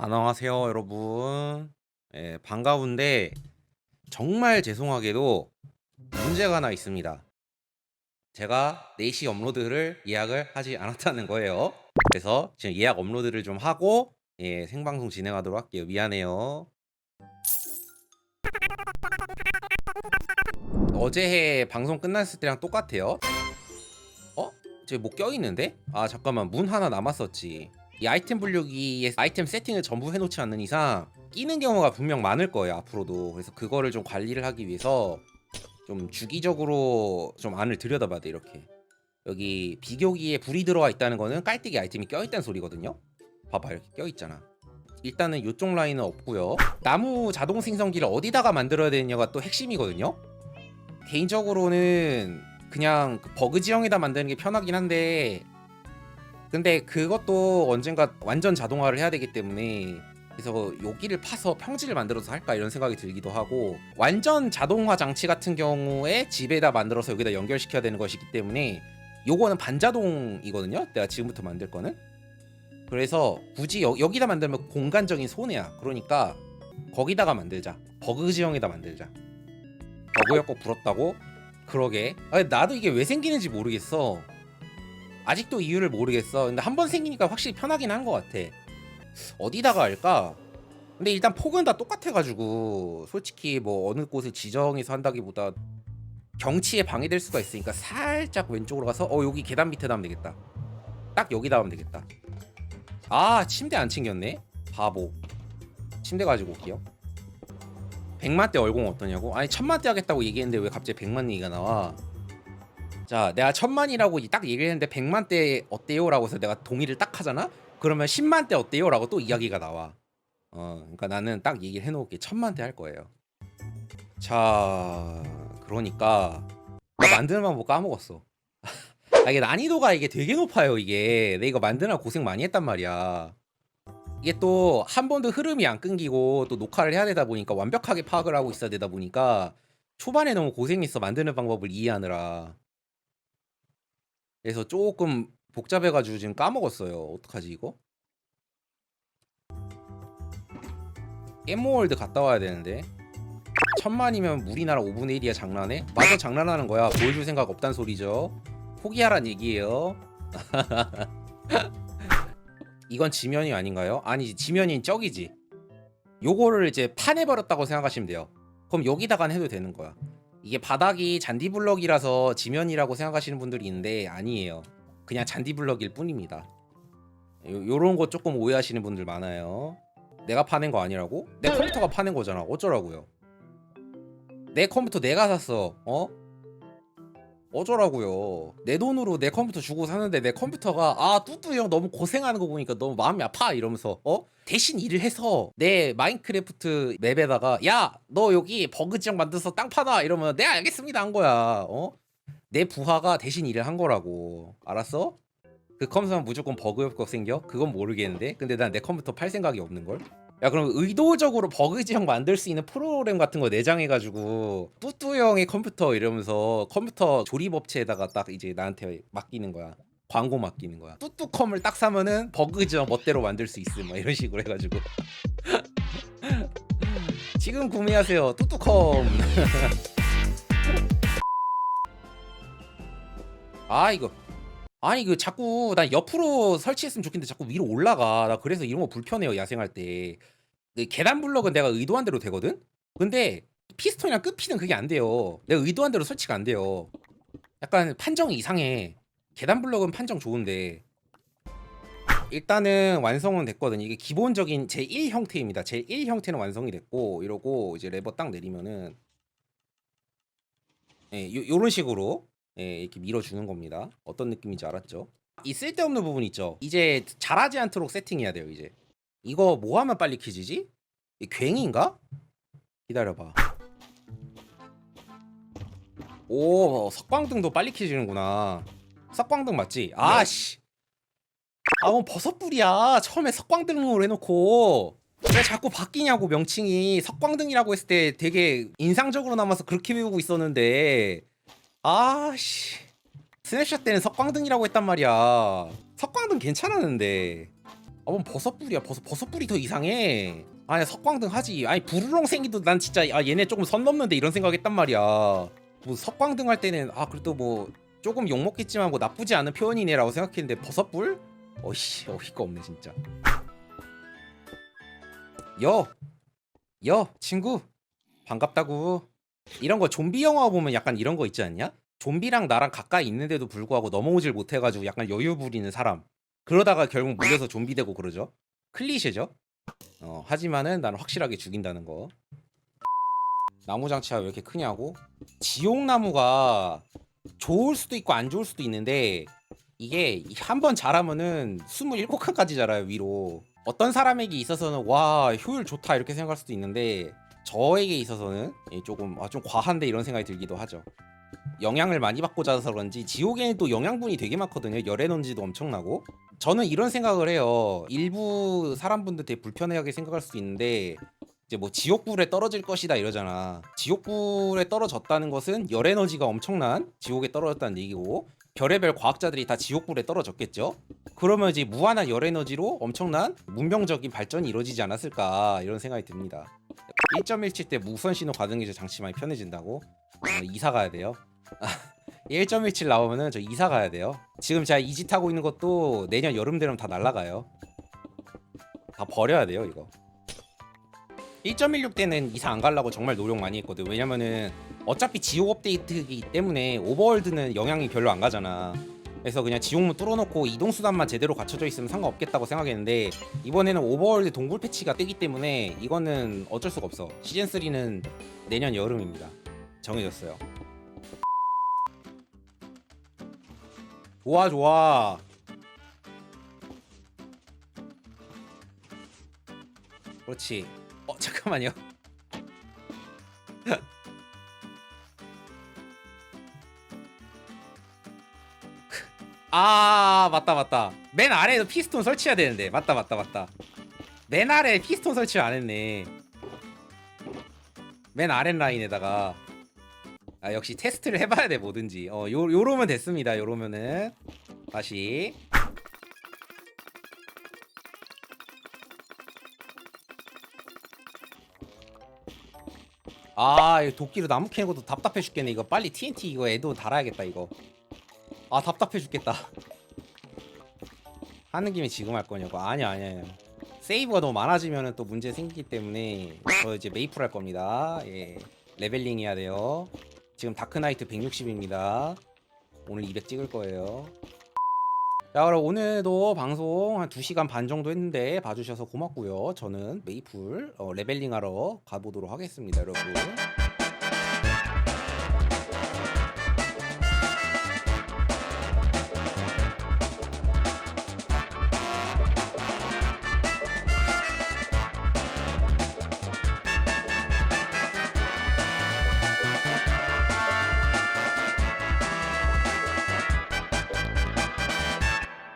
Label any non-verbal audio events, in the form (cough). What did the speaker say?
안녕하세요, 여러분. 예, 반가운데 정말 죄송하게도 문제가 하나 있습니다. 제가 4시 업로드를 예약을 하지 않았다는 거예요. 그래서 지금 예약 업로드를 좀 하고 예, 생방송 진행하도록 할게요. 미안해요. 어제 방송 끝났을 때랑 똑같아요. 어? 저기 뭐 껴있는데? 아 잠깐만 문 하나 남았었지 이 아이템 분류기에 아이템 세팅을 전부 해놓지 않는 이상 끼는 경우가 분명 많을 거예요 앞으로도. 그래서 그거를 좀 관리를 하기 위해서 좀 주기적으로 좀 안을 들여다봐야 돼 이렇게. 여기 비교기에 불이 들어와 있다는 거는 깔때기 아이템이 껴있다는 소리거든요? 봐봐 이렇게 껴있잖아. 일단은 이쪽 라인은 없고요. 나무 자동 생성기를 어디다가 만들어야 되느냐가 또 핵심이거든요? 개인적으로는 그냥 그 버그 지형에다 만드는 게 편하긴 한데 근데 그것도 언젠가 완전 자동화를 해야 되기 때문에 그래서 여기를 파서 평지를 만들어서 할까 이런 생각이 들기도 하고 완전 자동화 장치 같은 경우에 집에다 만들어서 여기다 연결시켜야 되는 것이기 때문에 요거는 반자동이거든요. 내가 지금부터 만들 거는. 그래서 굳이 여, 여기다 만들면 공간적인 손해야. 그러니까 거기다가 만들자. 버그 지형에다 만들자. 버그역 꼭 불었다고? 그러게. 아니, 나도 이게 왜 생기는지 모르겠어. 아직도 이유를 모르겠어. 근데 한 번 생기니까 확실히 편하긴 한 것 같아. 어디다가 할까? 근데 일단 폭은 다 똑같아가지고 솔직히 뭐 어느 곳을 지정해서 한다기보다 경치에 방해될 수가 있으니까 살짝 왼쪽으로 가서 어 여기 계단 밑에다 하면 되겠다. 딱 여기다 하면 되겠다. 아 침대 안 챙겼네. 바보. 침대 가지고 올게요. 100만 대 얼공 어떠냐고? 아니 천만 대 하겠다고 얘기했는데 왜 갑자기 100만 얘기가 나와? 자, 내가 천만이라고 딱 얘기했는데 100만 대 어때요?라고 해서 내가 동의를 딱 하잖아. 그러면 10만 대 어때요?라고 또 이야기가 나와. 어, 그러니까 나는 딱 얘기를 해놓을게. 천만 대 할 거예요. 자, 그러니까 나 만드는 방법 까먹었어. (laughs) 아, 이게 난이도가 이게 되게 높아요. 이게 내가 이거 만드느라 고생 많이 했단 말이야. 이게 또 한 번도 흐름이 안 끊기고 또 녹화를 해야 되다 보니까 완벽하게 파악을 하고 있어야 되다 보니까 초반에 너무 고생했어 만드는 방법을 이해하느라 그래서 조금 복잡해가지고 지금 까먹었어요 어떡하지 이거? 엠모월드 갔다 와야 되는데 천만이면 우리나라 5분의 1이야 장난해? 맞아 장난하는 거야 보여줄 생각 없단 소리죠 포기하란 얘기예요 (laughs) 이건 지면이 아닌가요? 아니 지면이 저기지. 요거를 이제 파내버렸다고 생각하시면 돼요. 그럼 여기다가 해도 되는 거야. 이게 바닥이 잔디 블럭이라서 지면이라고 생각하시는 분들이 있는데 아니에요. 그냥 잔디 블럭일 뿐입니다. 요, 요런 거 조금 오해하시는 분들 많아요. 내가 파낸 거 아니라고? 내 컴퓨터가 파낸 거잖아. 어쩌라고요? 내 컴퓨터 내가 샀어. 어? 어쩌라고요. 내 돈으로 내 컴퓨터 주고 사는데 내 컴퓨터가 아 뚜뚜 형 너무 고생하는 거 보니까 너무 마음이 아파 이러면서 어 대신 일을 해서 내 마인크래프트 맵에다가 야 너 여기 버그 지역 만들어서 땅 파놔 이러면 네 알겠습니다 한 거야 어 내 부하가 대신 일을 한 거라고 알았어? 그 컴퓨터만 무조건 버그 효과 생겨? 그건 모르겠는데 근데 난 내 컴퓨터 팔 생각이 없는 걸? 야 그럼 의도적으로 버그 지형 만들 수 있는 프로그램 같은 거 내장해가지고 뚜뚜 형의 컴퓨터 이러면서 컴퓨터 조립 업체에다가 딱 이제 나한테 맡기는 거야. 광고 맡기는 거야. 뚜뚜컴을 딱 사면은 버그 지형 멋대로 만들 수 있음 막 이런 식으로 해가지고. (laughs) 지금 구매하세요 뚜뚜컴. (laughs) 아 이거 아니 그 자꾸 나 옆으로 설치했으면 좋겠는데 자꾸 위로 올라가. 나 그래서 이런 거 불편해요 야생할 때 그 계단 블럭은 내가 의도한 대로 되거든? 근데 피스톤이랑 끝피는 그게 안 돼요. 내가 의도한 대로 설치가 안 돼요. 약간 판정이 이상해. 계단 블럭은 판정 좋은데. 일단은 완성은 됐거든요 이게 기본적인 제1 형태입니다. 제1 형태는 완성이 됐고 이러고 이제 레버 딱 내리면은 예, 요, 요런 식으로 예, 이렇게 밀어주는 겁니다. 어떤 느낌인지 알았죠? 이 쓸데없는 부분 있죠? 이제 잘하지 않도록 세팅해야 돼요, 이제. 이거 뭐 하면 빨리 켜지지? 이 괭인가? 기다려봐. 오, 석광등도 빨리 켜지는구나. 석광등 맞지? 아씨. 아, 뭐 버섯불이야. 처음에 석광등으로 해놓고. 왜 자꾸 바뀌냐고 명칭이 석광등이라고 했을 때 되게 인상적으로 남아서 그렇게 배우고 있었는데 아씨. 스냅샷 때는 석광등이라고 했단 말이야. 석광등 괜찮았는데. 뭔 버섯불이야. 버섯 버섯불이 더 이상해. 아니 석광등 하지. 아니 부르렁생이도 난 진짜 아 얘네 조금 선 넘는데 이런 생각했단 말이야. 뭐 석광등 할 때는 아 그래도 뭐 조금 욕 먹겠지만 뭐 나쁘지 않은 표현이네라고 생각했는데 버섯불? 어이씨 어이가 없네 진짜. 여! 여! 친구! 반갑다고 이런 거 좀비 영화 보면 약간 이런 거 있지 않냐? 좀비랑 나랑 가까이 있는데도 불구하고 넘어오질 못해가지고 약간 여유 부리는 사람. 그러다가 결국 물려서 좀비 되고 그러죠? 클리셰죠? 어, 하지만은 나는 확실하게 죽인다는 거. 나무 장치가 왜 이렇게 크냐고? 지옥나무가 좋을 수도 있고 안 좋을 수도 있는데 이게 한 번 자라면은 27칸까지 자라요 위로. 어떤 사람에게 있어서는 와 효율 좋다 이렇게 생각할 수도 있는데 저에게 있어서는 예, 조금 아, 좀 과한데 이런 생각이 들기도 하죠. 영향을 많이 받고 자라서 그런지 지옥에는 또 영양분이 되게 많거든요. 열 에너지도 엄청나고. 저는 이런 생각을 해요. 일부 사람분들 되게 불편하게 생각할 수도 있는데 이제 뭐 지옥불에 떨어질 것이다 이러잖아. 지옥불에 떨어졌다는 것은 열 에너지가 엄청난 지옥에 떨어졌다는 얘기고 별의별 과학자들이 다 지옥불에 떨어졌겠죠? 그러면 이제 무한한 열 에너지로 엄청난 문명적인 발전이 이루어지지 않았을까 이런 생각이 듭니다 1.17 때 무선 신호 과등기저 장치 많이 편해진다고? 어, 이사 가야 돼요? (laughs) 1.17 나오면은 저 이사 가야 돼요? 지금 제가 이짓 하고 있는 것도 내년 여름 되면 다 날라가요? 다 버려야 돼요 이거. 1.16 때는 이사 안 가려고 정말 노력 많이 했거든. 왜냐면은 어차피 지옥 업데이트이기 때문에 오버월드는 영향이 별로 안 가잖아 그래서 그냥 지옥문 뚫어놓고 이동수단만 제대로 갖춰져 있으면 상관없겠다고 생각했는데 이번에는 오버월드 동굴 패치가 뜨기 때문에 이거는 어쩔 수가 없어. 시즌3는 내년 여름입니다. 정해졌어요. 좋아 좋아. 그렇지. 어 잠깐만요 아 맞다 맞다. 맨 아래에도 피스톤 설치해야 되는데. 맞다 맞다 맞다. 맨 아래에 피스톤 설치 안 했네. 맨 아랫 라인에다가. 아 역시 테스트를 해봐야 돼 뭐든지. 어 요, 요러면 됐습니다 요러면은. 다시. 아 이거 도끼로 나무 캐는 것도 답답해 죽겠네. 이거 빨리 TNT 이거 애도 달아야겠다 이거 아 답답해 죽겠다. 하는 김에 지금 할 거냐고. 아니야 아니야. 세이브가 너무 많아지면 또 문제 생기기 때문에 저 이제 메이플 할 겁니다. 예 레벨링 해야 돼요. 지금 다크나이트 160입니다. 오늘 200 찍을 거예요. 자 그럼 오늘도 방송 한 2시간 반 정도 했는데 봐주셔서 고맙고요. 저는 메이플 어, 레벨링 하러 가보도록 하겠습니다 여러분